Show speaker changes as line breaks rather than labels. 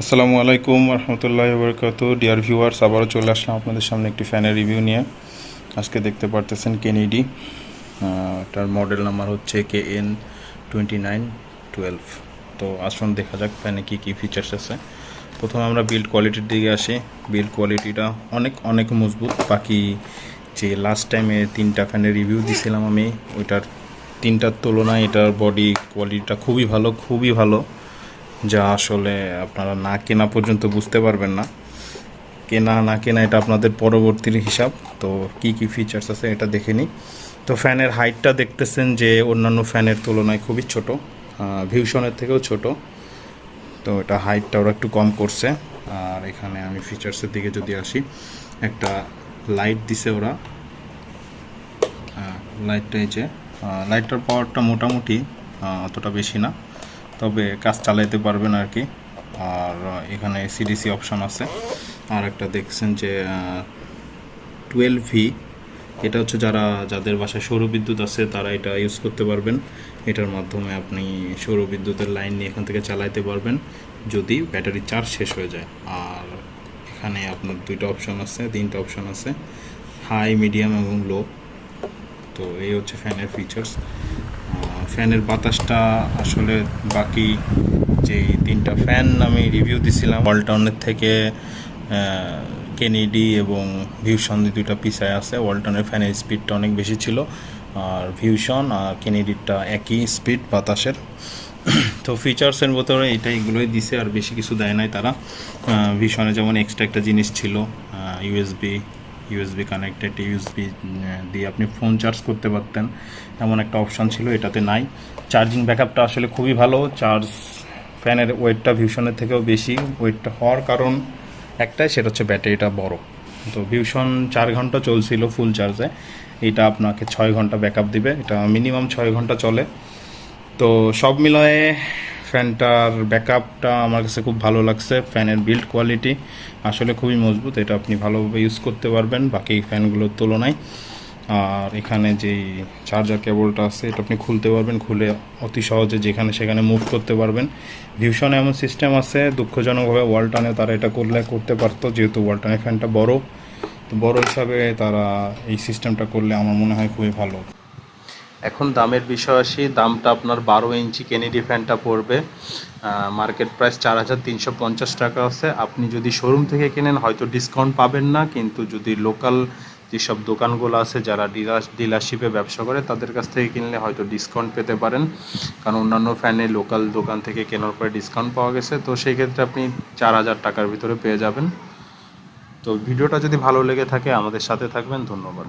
আসসালামু আলাইকুম রহমতুল্লাহ বরকাত ডিয়ার ভিউয়ার্স আবারও চলে আসলাম আপনাদের সামনে একটি ফ্যানের রিভিউ নিয়ে। আজকে দেখতে পারতেছেন কেনিডি তার মডেল নাম্বার হচ্ছে K N twenty nine twelve তো আসুন দেখা যাক ফ্যানে কী কী ফিচার্স আছে। প্রথমে আমরা বিল্ড কোয়ালিটির দিকে আসি। বিল্ড কোয়ালিটিটা অনেক অনেক মজবুত। বাকি যে লাস্ট টাইমে তিনটা ফ্যানের রিভিউ দিছিলাম আমি, ওইটার তিনটার তুলনায় এটার বডি কোয়ালিটিটা খুবই ভালো খুবই ভালো। যা আসলে আপনারা না কেনা পর্যন্ত বুঝতে পারবেন না। কেনা না কেনা এটা আপনাদের পরবর্তীর হিসাব। তো কি কি ফিচার্স আছে এটা দেখে নিই। তো ফ্যানের হাইটটা দেখতেছেন যে অন্যান্য ফ্যানের তুলনায় খুবই ছোট ভিউশনের থেকেও ছোট। তো এটা হাইটটা ওরা একটু কম করছে। আর এখানে আমি ফিচার্সের দিকে যদি আসি, একটা লাইট দিছে ওরা। লাইটটা এই যে লাইটটার পাওয়ারটা মোটামুটি অতটা বেশি না। তবে কাজ চালাইতে পারবেন আর কি। আর এখানে সিডিসি অপশান আছে। আর একটা দেখছেন যে টুয়েলভ ভি এটা হচ্ছে যারা, যাদের বাসায় সৌরবিদ্যুৎ আছে, তারা এটা ইউজ করতে পারবেন। এটার মাধ্যমে আপনি সৌরবিদ্যুতের লাইন নিয়ে এখান থেকে চালাইতে পারবেন, যদি ব্যাটারি চার্জ শেষ হয়ে যায়। আর এখানে আপনার দুইটা অপশান আছে, তিনটা অপশান আছে হাই মিডিয়াম এবং লো তো এই হচ্ছে ফ্যানের ফিচার্স ফ্যানের বাতাসটা আসলে বাকি যে তিনটা ফ্যান আমি রিভিউ দিছিলাম। ওয়ালটনের থেকে কেনেডি এবং ভিউশন দুইটা পিছায় আছে। ওয়ালটনের ফ্যানের স্পিডটা অনেক বেশি ছিল। আর ভিউশন আর কেনেডিরটা একই স্পিড বাতাসের। তো ফিচার্সের ভিতরে এটা এগুলোই দিছে, আর বেশি কিছু দেয় নাই তারা। ভিশনে যেমন এক্সট্রা একটা জিনিস ছিল ইউএসবি ইউএসবি কানেক্টেড ইউএসবি দিয়ে আপনি ফোন চার্জ করতে পারতেন। এমন একটা অপশান ছিল, এটাতে নাই। চার্জিং ব্যাকআপটা আসলে খুবই ভালো। চার্জ ফ্যানের ওয়েটটা ভিউশনের থেকেও বেশি। ওয়েটটা হওয়ার কারণ একটাই, সেটা হচ্ছে ব্যাটারিটা বড়। তো ভিউশন চার ঘণ্টা চলছিল ফুল চার্জে এটা আপনাকে ছয় ঘণ্টা ব্যাকআপ দিবে। এটা মিনিমাম ছয় ঘণ্টা চলে। তো সব মিলায়ে ফ্যানটার ব্যাকআপটা আমার কাছে খুব ভালো লাগছে, ফ্যানের বিল্ড কোয়ালিটি আসলে খুবই মজবুত, এটা আপনি ভালোভাবে ইউজ করতে পারবেন বাকি ফ্যানগুলোর তুলনায়। আর এখানে যেই চার্জার কেবলটা আছে, এটা আপনি খুলতে পারবেন, খুলে অতি সহজে যেখানে সেখানে মুভ করতে পারবেন। ভিউশনে এমন সিস্টেম আছে, দুঃখজনকভাবে ওয়ালটানে তারা এটা করলে, করতে পারতো, যেহেতু ওয়ালটানের ফ্যানটা বড়। তো বড় হিসাবে তারা এই সিস্টেমটা করলে আমার মনে হয় খুবই ভালো। এখন দামের বিষয় আসি, দামটা আপনার বারো ইঞ্চি কেনেডি ফ্যানটা পড়বে। মার্কেট প্রাইস চার হাজার তিনশো পঞ্চাশ টাকা আছে। আপনি যদি শোরুম থেকে কেনেন, হয়তো ডিসকাউন্ট পাবেন না, কিন্তু যদি লোকাল যেসব দোকানগুলো আছে যারা ডিলার ডিলারশিপে ব্যবসা করে, তাদের কাছ থেকে কিনলে হয়তো ডিসকাউন্ট পেতে পারেন। কারণ অন্যান্য ফ্যানে লোকাল দোকান থেকে কেনার পরে ডিসকাউন্ট পাওয়া গেছে। তো সেই ক্ষেত্রে আপনি চার হাজার টাকার ভিতরে পেয়ে যাবেন। তো ভিডিওটা যদি ভালো লেগে থাকে, আমাদের সাথে থাকবেন। ধন্যবাদ।